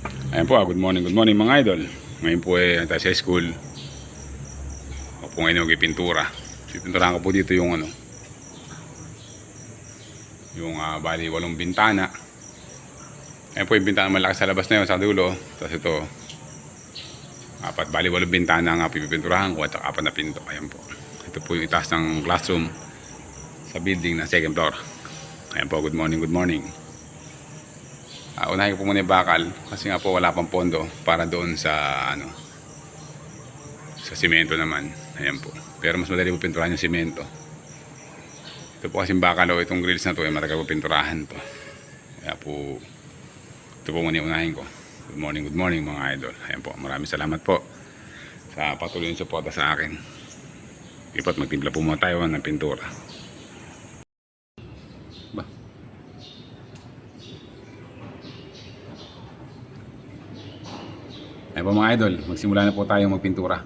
Ayan po, ah, good morning, good morning mga idol. Ngayon po eh, tayo sa school. Ako po ngayon magpipintura. Pipinturahan ko po dito yung ano, yung ah, bali walong bintana. Ayan po yung bintana malaki sa labas na yun, sa dulo. Tapos ito, apat, bali walong bintana nga pipinturahan ko at apat na pinto. Ayan po. Ito po yung itaas ng classroom sa building na second floor. Ayan po, good morning, good morning. Uh, unahin ko po muna yung bakal kasi nga po wala pang pondo para doon sa ano sa simento naman. Ayan po. Pero mas madali po pinturahan yung simento. Ito po kasi bakal o itong grills na to ay matagal po pinturahan to. Kaya po ito po muna yung unahin ko. Good morning, good morning mga idol. Ayan po. Maraming salamat po sa patuloy yung suporta sa akin. Ipat magtimpla po muna tayo ng pintura. Ayan po mga idol, magsimula na po tayo magpintura.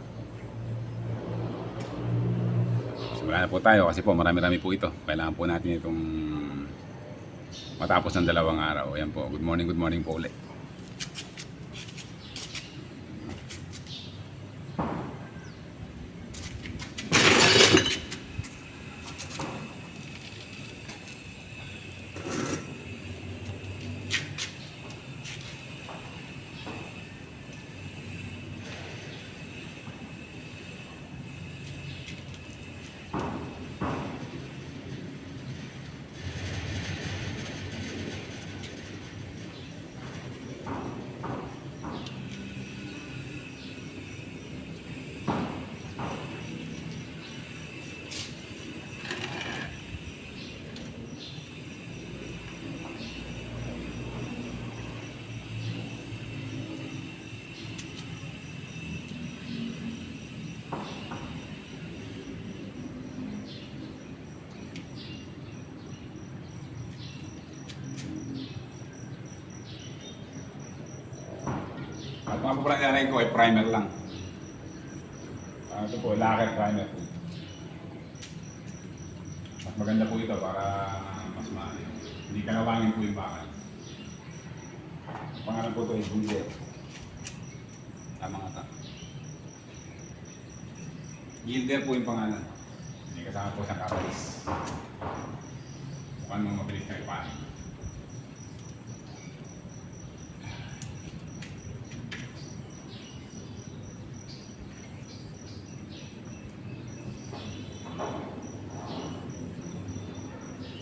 Simula na po tayo kasi po marami-rami po ito. Kailangan po natin itong matapos ng dalawang araw. Ayan po, good morning, good morning po ulit. At mga nilalagay ko ay primer lang. Ah, ito po, lacquer primer po. Mas maganda po ito para mas ma hindi kalawangin po yung bakal. Pangalan po ito ay Gilder. Tama nga ta. Gilder po yung pangalan. Hindi kasama po sa kapalis. Mukhang mga mabilis na ipanin.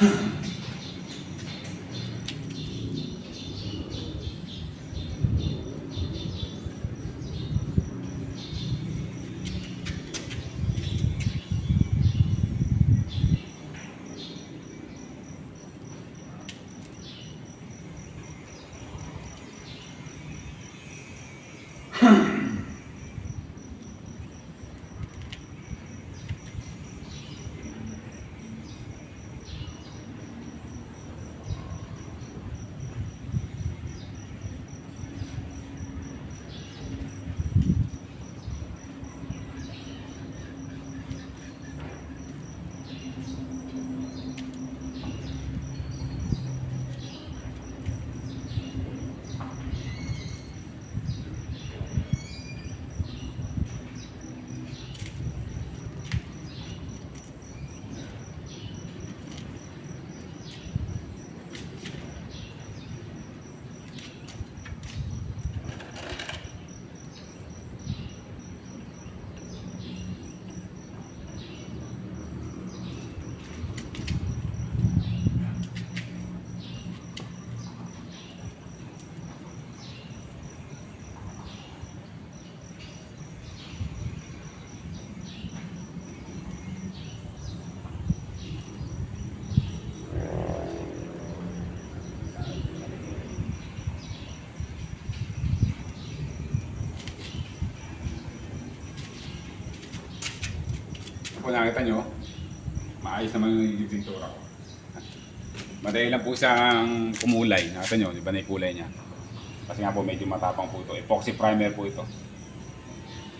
Mm-hmm. po nakita nyo, maayos naman yung nagiging ko. Madali lang po siyang kumulay. Nakita nyo, di ba na yung kulay niya? Kasi nga po medyo matapang po ito. Epoxy primer po ito.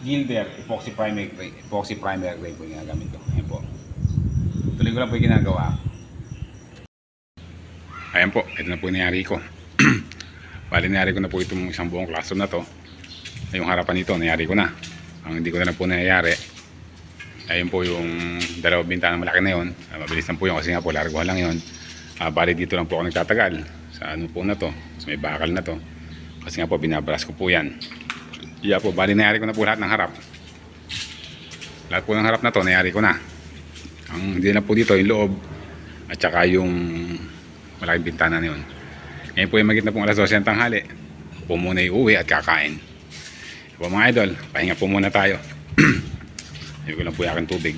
Gilder, epoxy primer gray. Epoxy primer gray po yung ginagamit ko. Ayan po. Tuloy ko lang po yung ginagawa. Ayan po, ito na po nangyari ko. Bali, nangyari ko na po itong isang buong classroom na to. Yung harapan nito, nangyari ko na. Ang hindi ko na lang po nangyayari, ayun po yung dalawang bintana malaki na yun. Ah, mabilis lang po yun kasi nga po, largohan lang yun. Ah, bali, dito lang po ako nagtatagal. Sa ano po na to, sa may bakal na to. Kasi nga po, binabras ko po yan. Iya po, bali, nangyari ko na po lahat ng harap. Lahat po ng harap na to, nangyari ko na. Ang hindi na po dito, yung loob, at saka yung malaking bintana na yun. Ngayon po yung magit na pong alas 12 ng tanghali. Po muna uwi at kakain. Po mga idol, pahinga po muna tayo. Hindi ko lang po yung aking tubig.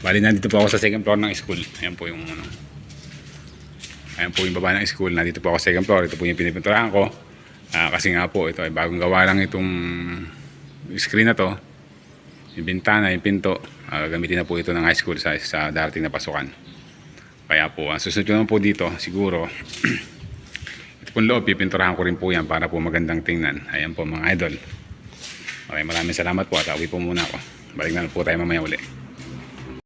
Bali nandito po ako sa second floor ng school. Ayan po yung ano. Ayan po yung baba ng school. Nandito po ako sa second floor. Ito po yung pinipinturahan ko. Ah, kasi nga po, ito ay bagong gawa lang itong screen na to. Yung bintana, yung pinto. Ah, gamitin na po ito ng high school sa, sa darating na pasukan. Kaya po, ang susunod ko naman po dito, siguro, ito pong loob, pipinturahan ko rin po yan para po magandang tingnan. Ayan po mga idol. Okay, maraming salamat po at awi po muna ako. Balik na po tayo mamaya uli.